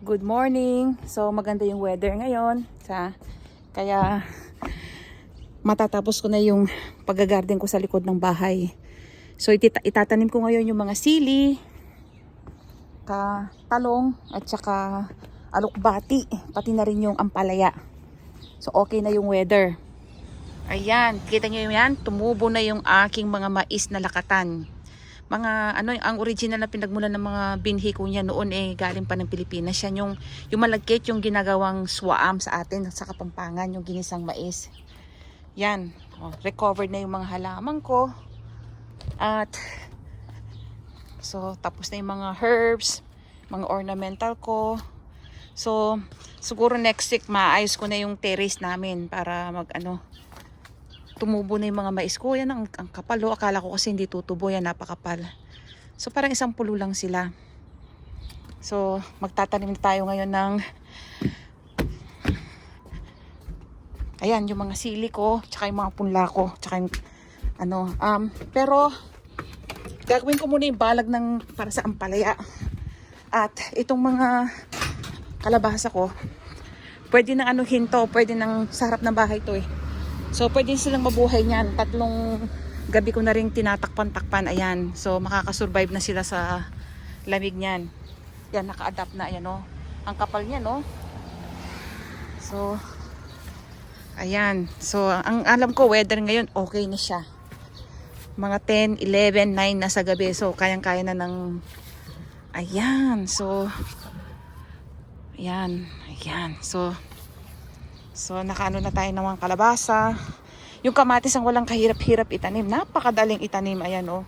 Good morning. So maganda yung weather ngayon. Sa kaya matatapos ko na yung pag-garden ko sa likod ng bahay. So itita- itatanim ko ngayon yung mga sili, ka talong at saka alukbati, pati na rin yung ampalaya. So okay na yung weather. Ayan, kita nyo yan, tumubo na yung aking mga mais na lakatan mga ano ang original na pinagmulan ng mga binhi ko niya noon eh galing pa ng Pilipinas. Yan yung yung malagkit yung ginagawang swaam sa atin sa Kapampangan yung ginisang mais. Yan. Oh, recovered na yung mga halaman ko. At so tapos na yung mga herbs mga ornamental ko. So siguro next week maayos ko na yung terrace namin para mag ano tumubo na yung mga mais ko. Yan ang, ang kapal. Oh. Akala ko kasi hindi tutubo. Yan napakapal. So parang isang pulo lang sila. So magtatanim na tayo ngayon ng Ayan, yung mga sili ko, tsaka yung mga punla ko, tsaka yung ano, um, pero gagawin ko muna yung balag ng para sa ampalaya. At itong mga kalabasa ko, pwede nang ano hinto, pwede nang sa harap ng bahay to eh. So, pwede silang mabuhay niyan. Tatlong gabi ko na rin tinatakpan-takpan. Ayan. So, makakasurvive na sila sa lamig niyan. Yan, naka-adapt na. Ayan, oh. Ang kapal niya, no? So, ayan. So, ang alam ko, weather ngayon, okay na siya. Mga 10, 11, 9 na sa gabi. So, kayang-kaya na ng... Ayan. So, ayan. Ayan. So, So, nakaano na tayo ng mga kalabasa. Yung kamatis ang walang kahirap-hirap itanim. Napakadaling itanim. Ayan, oh.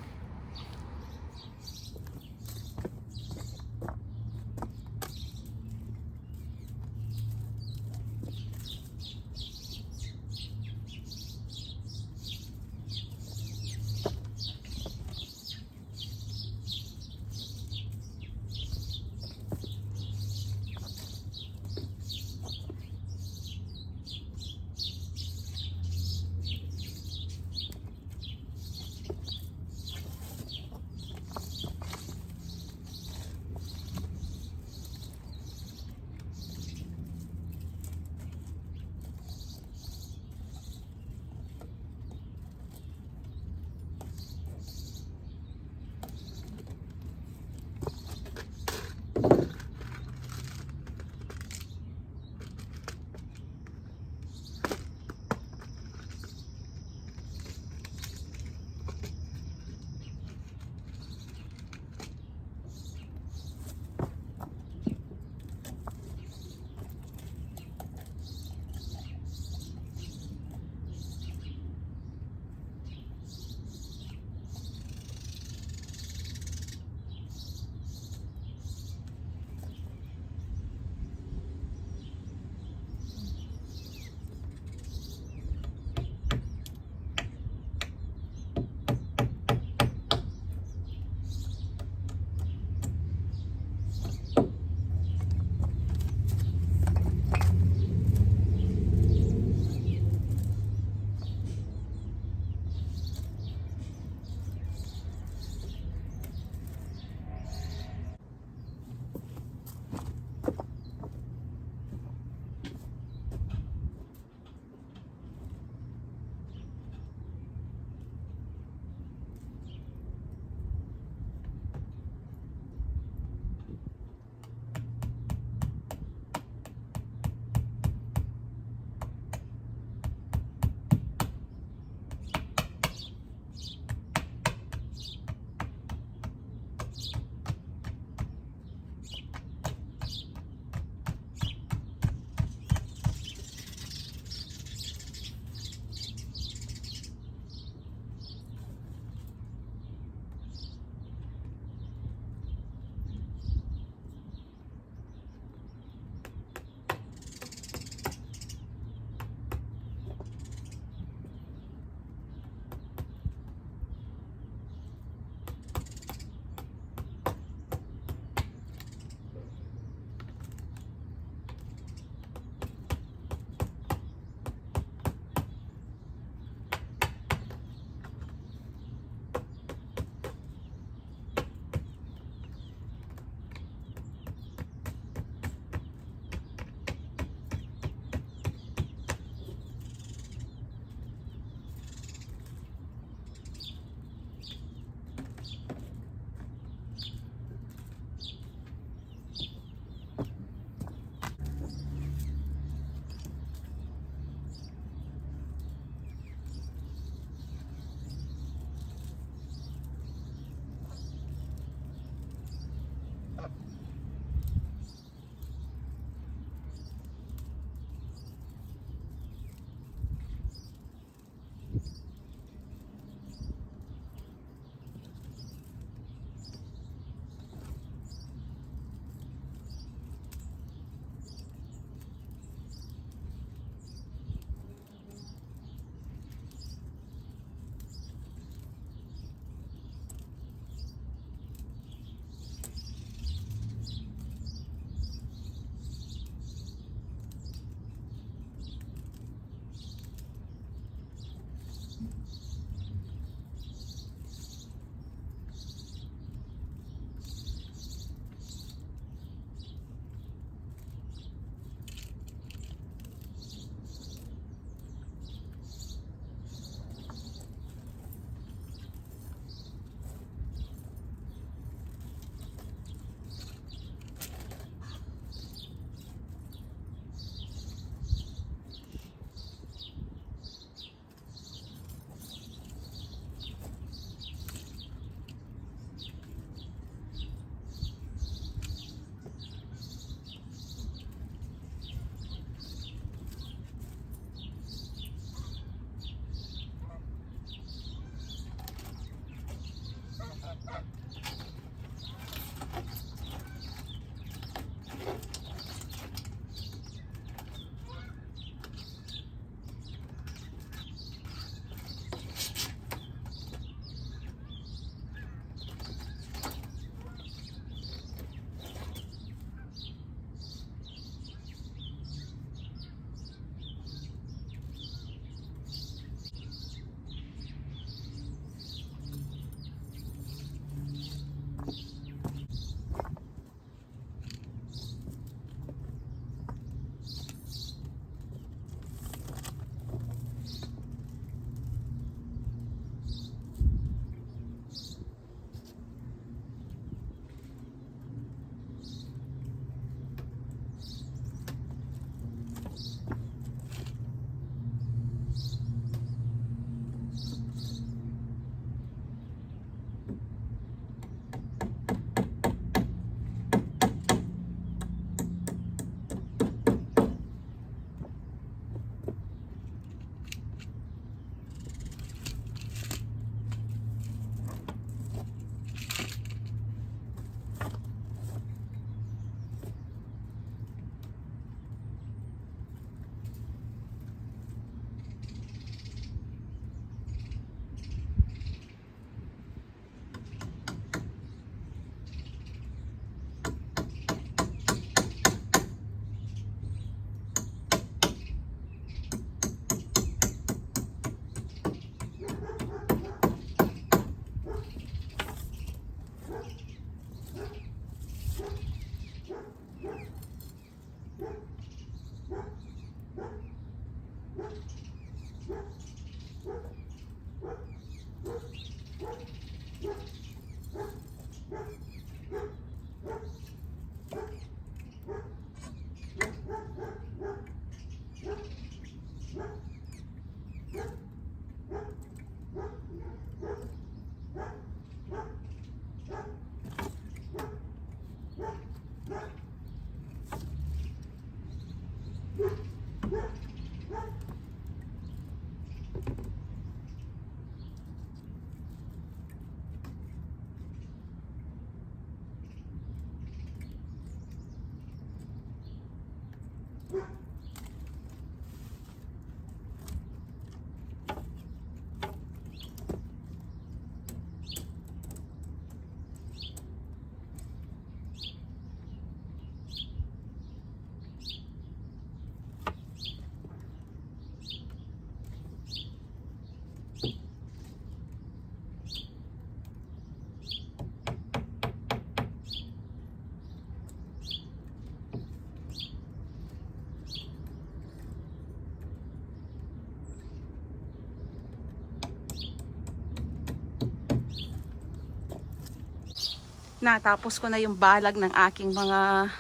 Natapos ko na yung balag ng aking mga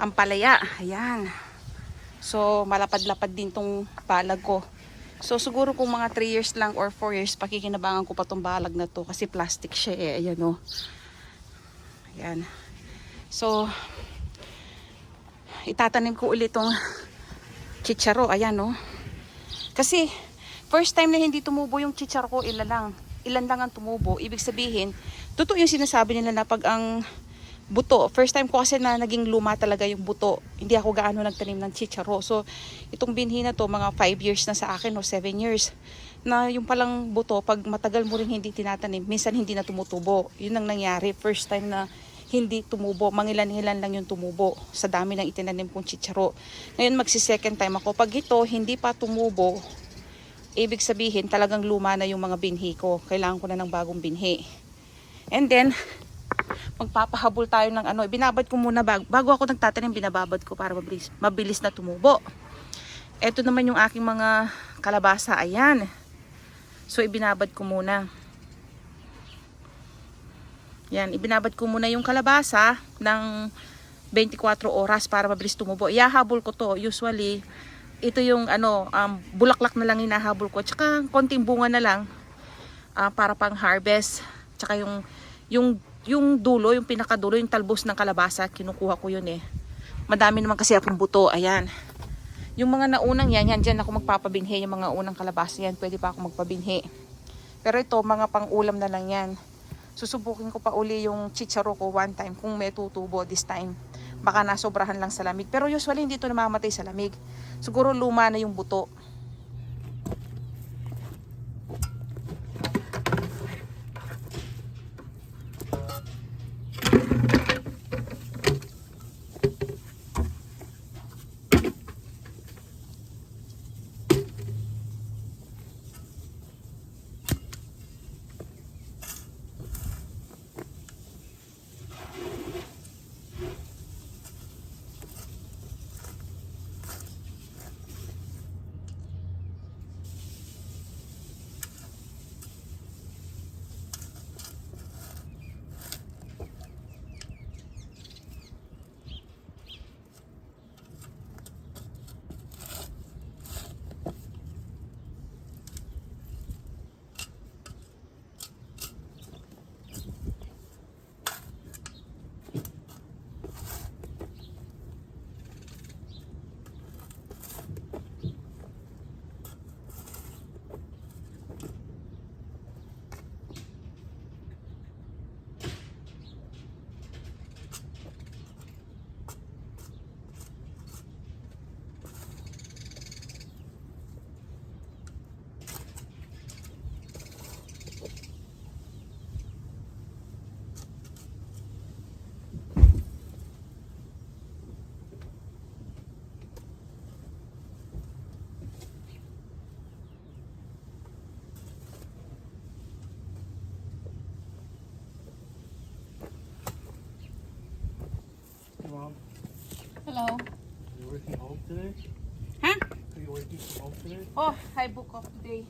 ampalaya. Ayan. So, malapad-lapad din tong balag ko. So, siguro kung mga 3 years lang or 4 years, pakikinabangan ko pa tong balag na to kasi plastic siya eh. Ayan o. Ayan. So, itatanim ko ulit tong chicharo. Ayan o. Kasi, first time na hindi tumubo yung chicharo ko, ilan lang. Ilan lang ang tumubo. Ibig sabihin, totoo yung sinasabi nila na pag ang buto, first time ko kasi na naging luma talaga yung buto. Hindi ako gaano nagtanim ng chicharo. So, itong binhi na to, mga 5 years na sa akin o 7 years na yung palang buto, pag matagal mo rin hindi tinatanim, minsan hindi na tumutubo. Yun ang nangyari. First time na hindi tumubo. Mangilan-ilan lang yung tumubo sa dami ng itinanim kong chicharo. Ngayon magsi-second time ako. Pag ito hindi pa tumubo, ibig sabihin talagang luma na yung mga binhi ko. Kailangan ko na ng bagong binhi. And then, magpapahabol tayo ng ano, binabad ko muna bago, bago ako nagtatanim, binababad ko para mabilis, mabilis na tumubo. Ito naman yung aking mga kalabasa, ayan. So, ibinabad ko muna. Yan, ibinabad ko muna yung kalabasa ng 24 oras para mabilis tumubo. Ihahabol ko to, usually, ito yung ano, um, bulaklak na lang hinahabol ko. Tsaka konting bunga na lang ah, para pang harvest. Tsaka yung, yung, yung dulo, yung pinakadulo, yung talbos ng kalabasa, kinukuha ko yun eh. Madami naman kasi akong buto, ayan. Yung mga naunang yan, yan dyan ako magpapabinhi. Yung mga unang kalabasa yan, pwede pa ako magpabinhi. Pero ito, mga pang-ulam na lang yan. Susubukin ko pa uli yung chicharo ko one time kung may tutubo this time. Baka nasobrahan lang sa lamig. Pero usually hindi ito namamatay sa lamig. Siguro luma na yung buto. Hello. Are you working home today? Huh? Are you working from home today? Oh, I book off today.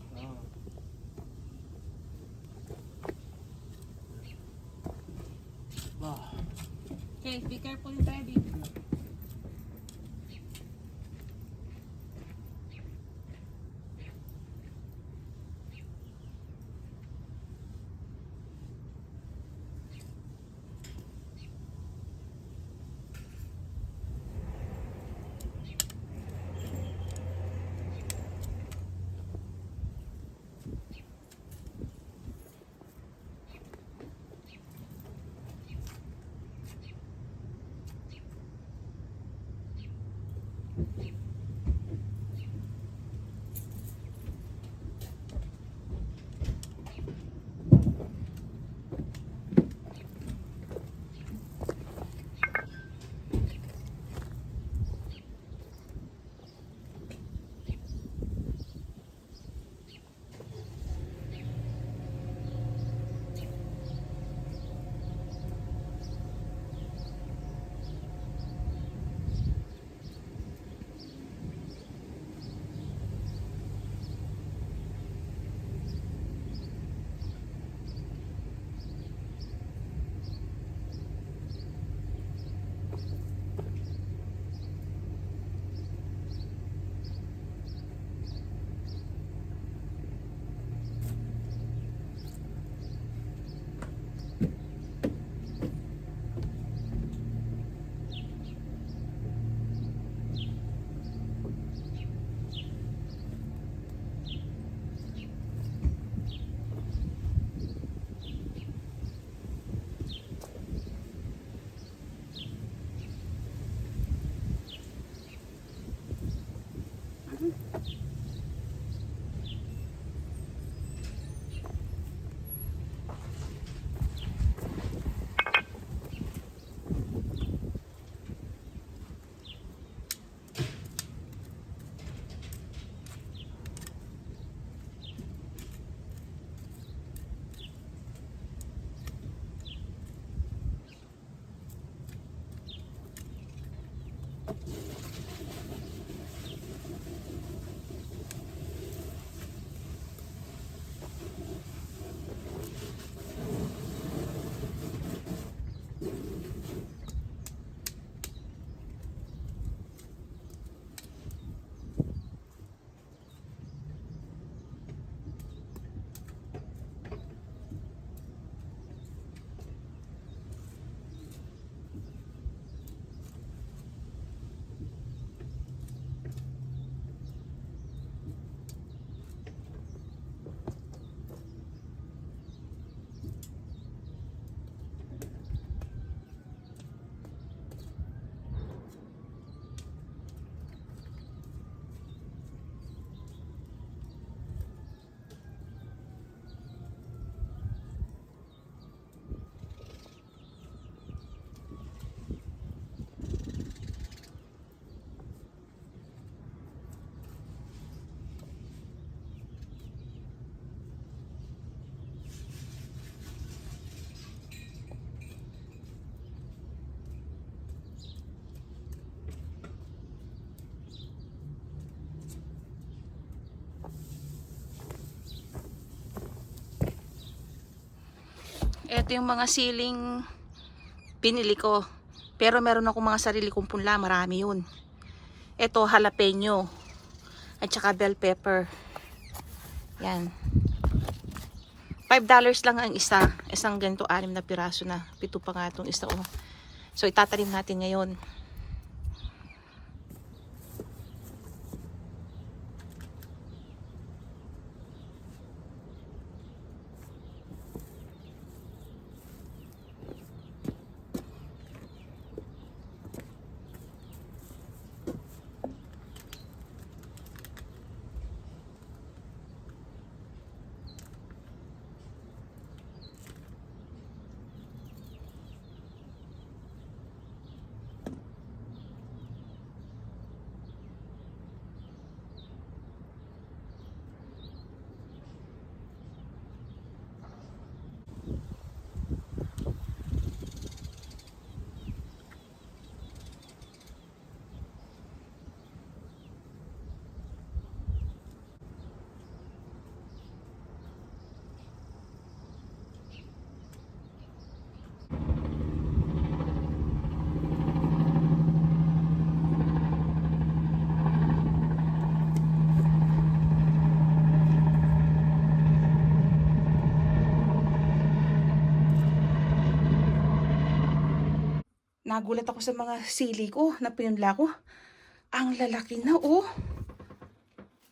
Mm-hmm. Ito yung mga siling pinili ko. Pero meron ako mga sarili kong punla. Marami yun. Ito, jalapeno. At saka bell pepper. Yan. $5 lang ang isa. Isang ganito, anim na piraso na. Pito pa nga itong isa. Oh. So, itatanim natin ngayon. Nagulat ako sa mga sili ko na pinunla ko. Ang lalaki na, oh.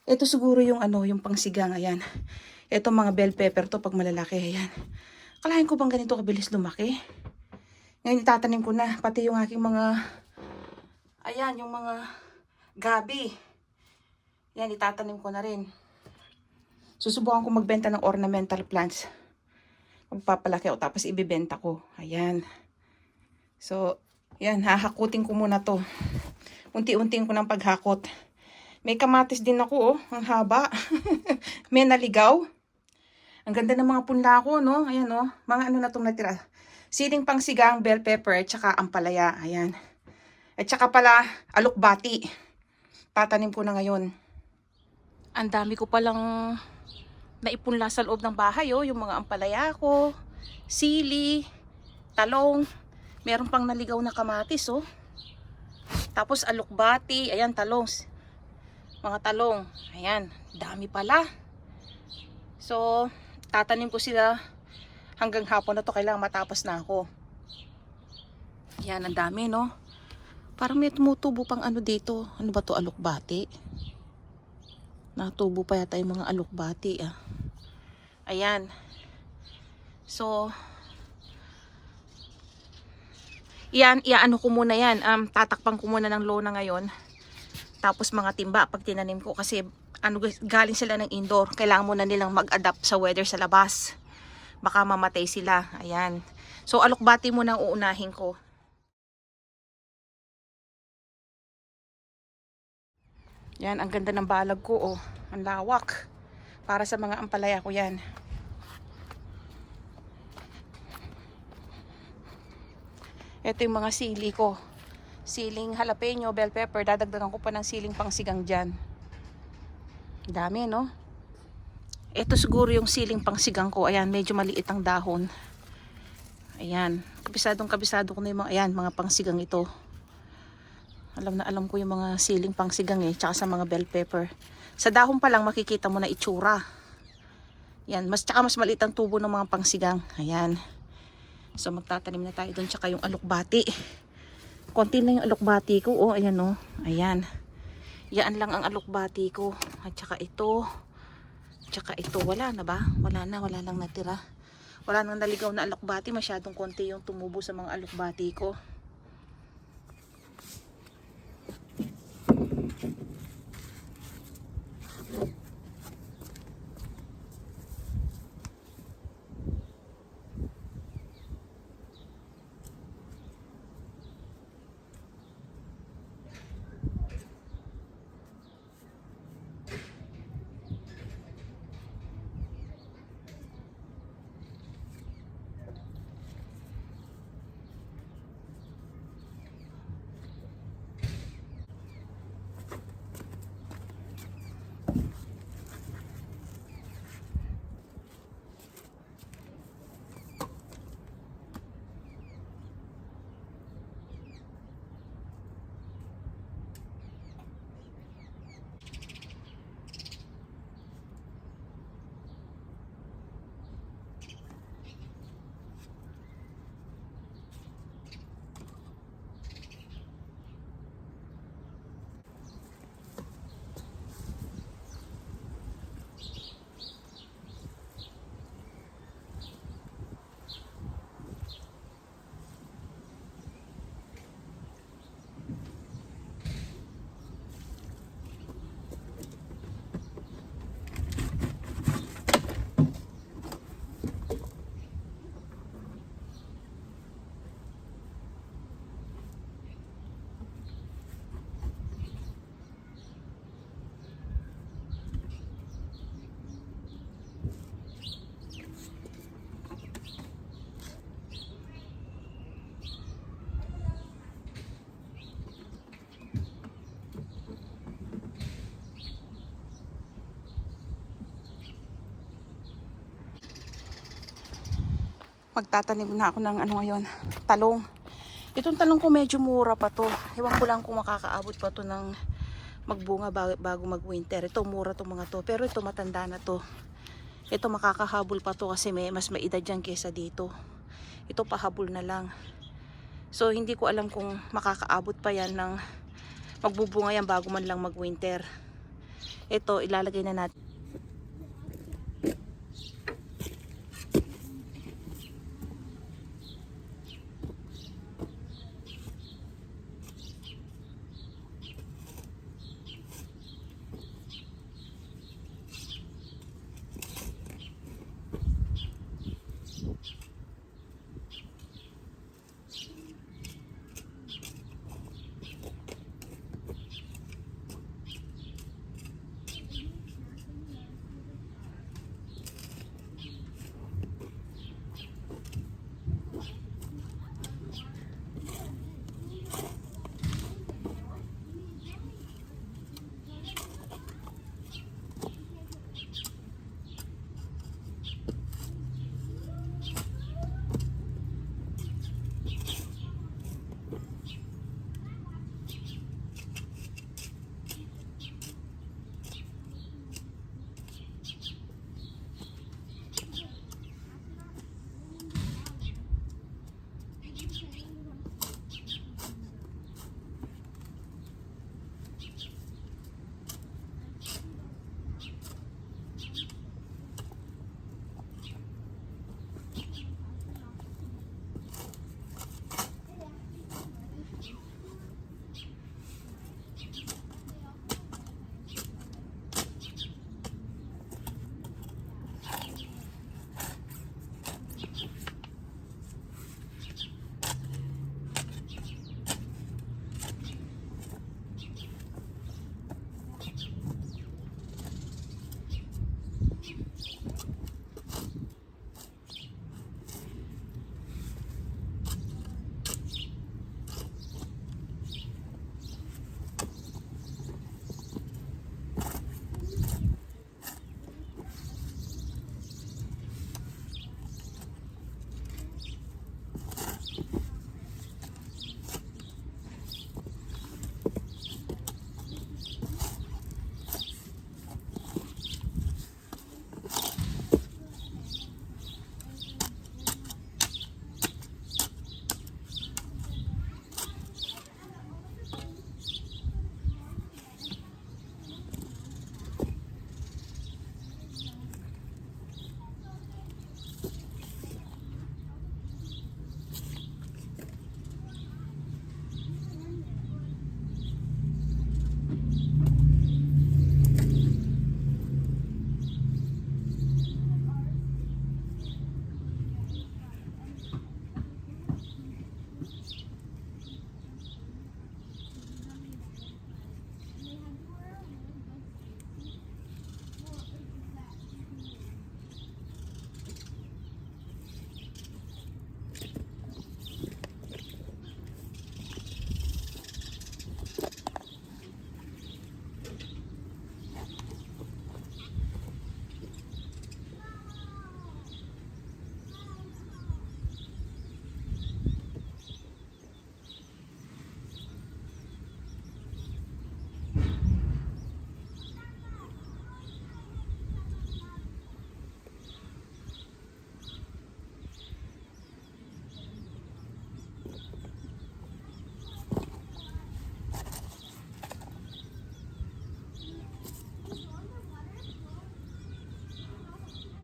Ito siguro yung ano, yung pangsigang, ayan. Ito mga bell pepper to pag malalaki, ayan. Kalahin ko bang ganito kabilis lumaki? Ngayon itatanim ko na, pati yung aking mga, ayan, yung mga gabi. Yan, itatanim ko na rin. Susubukan ko magbenta ng ornamental plants. Magpapalaki ako tapos ibibenta ko. Ayan. So, yan, hahakutin ko muna to. Unti-unting ko ng paghakot. May kamatis din ako, oh. Ang haba. May naligaw. Ang ganda ng mga punla ko, no? Ayan, oh. Mga ano na itong natira. Siling pangsigang, bell pepper, at saka ampalaya. Ayan. At saka pala, alukbati. Tatanim ko na ngayon. Ang dami ko palang naipunla sa loob ng bahay, oh. Yung mga ampalaya ko, sili, talong. Meron pang naligaw na kamatis, oh. Tapos alukbati, ayan, talong. Mga talong. Ayan, dami pala. So, tatanim ko sila hanggang hapon na to. Kailangan matapos na ako. Yan, ang dami, no? Parang may tumutubo pang ano dito. Ano ba to alukbati? Natubo pa yata yung mga alukbati, ah. Ayan. So, yan, iaano ko muna yan. Um, tatakpan ko muna ng lona ngayon. Tapos mga timba pag tinanim ko kasi ano galing sila ng indoor. Kailangan muna nilang mag-adapt sa weather sa labas. Baka mamatay sila. Ayan. So alokbati muna ang uunahin ko. Yan, ang ganda ng balag ko oh. Ang lawak. Para sa mga ampalaya ko yan. Ito yung mga sili ko. Siling jalapeno, bell pepper. Dadagdagan ko pa ng siling pangsigang dyan. Dami, no? Ito siguro yung siling pangsigang ko. Ayan, medyo maliit ang dahon. Ayan. Kabisadong kabisado ko na yung mga, ayan, mga pangsigang ito. Alam na alam ko yung mga siling pangsigang eh. Tsaka sa mga bell pepper. Sa dahon pa lang makikita mo na itsura. Yan. Mas, tsaka mas maliit ang tubo ng mga pangsigang. Ayan. So magtatanim na tayo doon. Tsaka yung alukbati. Konti na yung alukbati ko. Oh, ayan oh. Ayan. Yan lang ang alukbati ko. At saka ito. Tsaka ito. Wala na ba? Wala na. Wala lang natira. Wala nang naligaw na alukbati. Masyadong konti yung tumubo sa mga alukbati ko. Magtatanim na ako ng ano ngayon, talong. Itong talong ko medyo mura pa to. Ewan ko lang kung makakaabot pa to ng magbunga bago, mag-winter. Ito mura to mga to. Pero ito matanda na to. Ito makakahabol pa to kasi may mas maedad dyan kesa dito. Ito pahabol na lang. So hindi ko alam kung makakaabot pa yan ng magbubunga yan bago man lang mag-winter. Ito ilalagay na natin